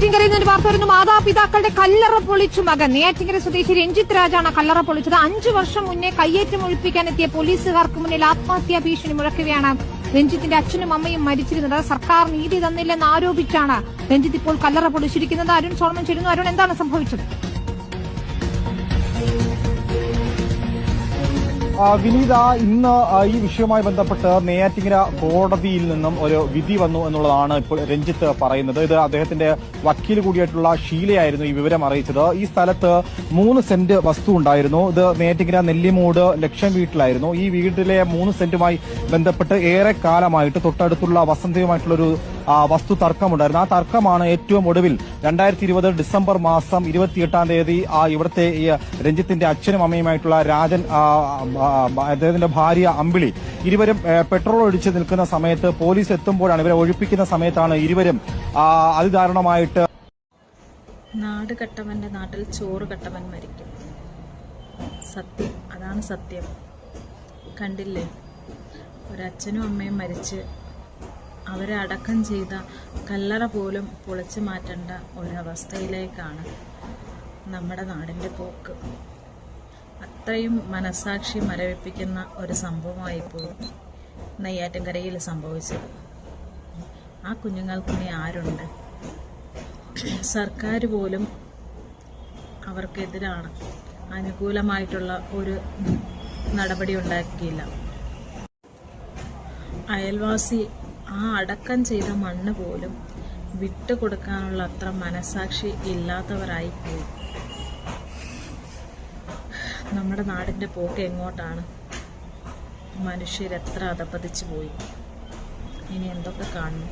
നെയ്യാറ്റിൻകരയിൽ നിന്ന് വാർത്ത വരുന്നു. മാതാപിതാക്കളുടെ കല്ലറ പൊളിച്ചു മകൻ. നെയ്യാറ്റിൻകര സ്വദേശി രഞ്ജിത്ത് രാജാണ് കല്ലറ പൊളിച്ചത്. അഞ്ചു വർഷം മുന്നേ കയ്യേറ്റം ഒഴിപ്പിക്കാൻ എത്തിയ പോലീസുകാർക്ക് മുന്നിൽ ആത്മഹത്യാ ഭീഷണി മുഴക്കുകയാണ് രഞ്ജിത്തിന്റെ അച്ഛനും അമ്മയും മരിച്ചിരുന്നത്. സർക്കാർ നീതി തന്നില്ലെന്ന് ആരോപിച്ചാണ് രഞ്ജിത്ത് ഇപ്പോൾ കല്ലറ പൊളിച്ചിരിക്കുന്നത്. അരുൺ സ്വർണം ചേരുന്നു. അരുൺ എന്താണ് സംഭവിച്ചത്? വിനീത ഇന്ന് ഈ വിഷയവുമായി ബന്ധപ്പെട്ട് നെയ്യാറ്റിങ്ങര കോടതിയിൽ നിന്നും ഒരു വിധി വന്നു എന്നുള്ളതാണ് ഇപ്പോൾ രഞ്ജിത്ത് പറയുന്നത്. ഇത് അദ്ദേഹത്തിന്റെ വക്കീൽ കൂടിയായിട്ടുള്ള ഷീലയായിരുന്നു ഈ വിവരം അറിയിച്ചത്. ഈ സ്ഥലത്ത് മൂന്ന് സെന്റ് വസ്തു ഉണ്ടായിരുന്നു. ഇത് നെയ്യാറ്റിങ്ങര നെല്ലിമൂട് ലക്ഷം വീട്ടിലായിരുന്നു. ഈ വീട്ടിലെ മൂന്ന് സെന്റുമായി ബന്ധപ്പെട്ട് ഏറെ കാലമായിട്ട് തൊട്ടടുത്തുള്ള വസന്തയുമായിട്ടുള്ള ഒരു ആ, വസ്തു തർക്കമുണ്ടായിരുന്നു. ആ തർക്കമാണ് ഏറ്റവും ഒടുവിൽ രണ്ടായിരത്തി ഇരുപത് ഡിസംബർ മാസം ഇരുപത്തിയെട്ടാം തീയതി ആ ഇവിടുത്തെ രഞ്ജിത്തിന്റെ അച്ഛനും അമ്മയുമായിട്ടുള്ള രാജൻ അദ്ദേഹത്തിന്റെ ഭാര്യ അമ്പിളി ഇരുവരും പെട്രോൾ ഒഴിച്ച് നിൽക്കുന്ന സമയത്ത് പോലീസ് എത്തുമ്പോഴാണ് ഇവരെ ഒഴിപ്പിക്കുന്ന സമയത്താണ് ഇരുവരും അതിദാരുണമായിട്ട് നാട് കട്ടവന്റെ നാട്ടിൽ ചോറ് കട്ടവൻ മരിക്കും. സത്യം. അതാണ് സത്യം. കണ്ടില്ലേ? ഒരച്ഛനും അമ്മയും മരിച്ച് അവരെ അടക്കം ചെയ്ത കല്ലറ പോലും പൊളിച്ചു മാറ്റേണ്ട ഒരവസ്ഥയിലേക്കാണ് നമ്മുടെ നാടിന്റെ പോക്ക്. അത്രയും മനസാക്ഷി മരവിപ്പിക്കുന്ന ഒരു സംഭവമായിപ്പോൾ നെയ്യാറ്റിൻകരയിൽ സംഭവിച്ചത്. ആ കുഞ്ഞുങ്ങൾക്ക് ഇനി ആരുണ്ട്? സർക്കാർ പോലും അവർക്കെതിരാണ് അനുകൂലമായിട്ടുള്ള ഒരു നടപടി ഉണ്ടാക്കിയില്ല. അയൽവാസി ആ അടക്കം ചെയ്ത മണ്ണ് പോലും വിട്ടുകൊടുക്കാനുള്ള അത്ര മനസാക്ഷി ഇല്ലാത്തവരായി പോയി. നമ്മുടെ നാടിന്റെ പോക്ക് എങ്ങോട്ടാണ്? മനുഷ്യരെത്ര അധപതിച്ചു പോയി? ഇനി എന്തൊക്കെ കാണുന്നു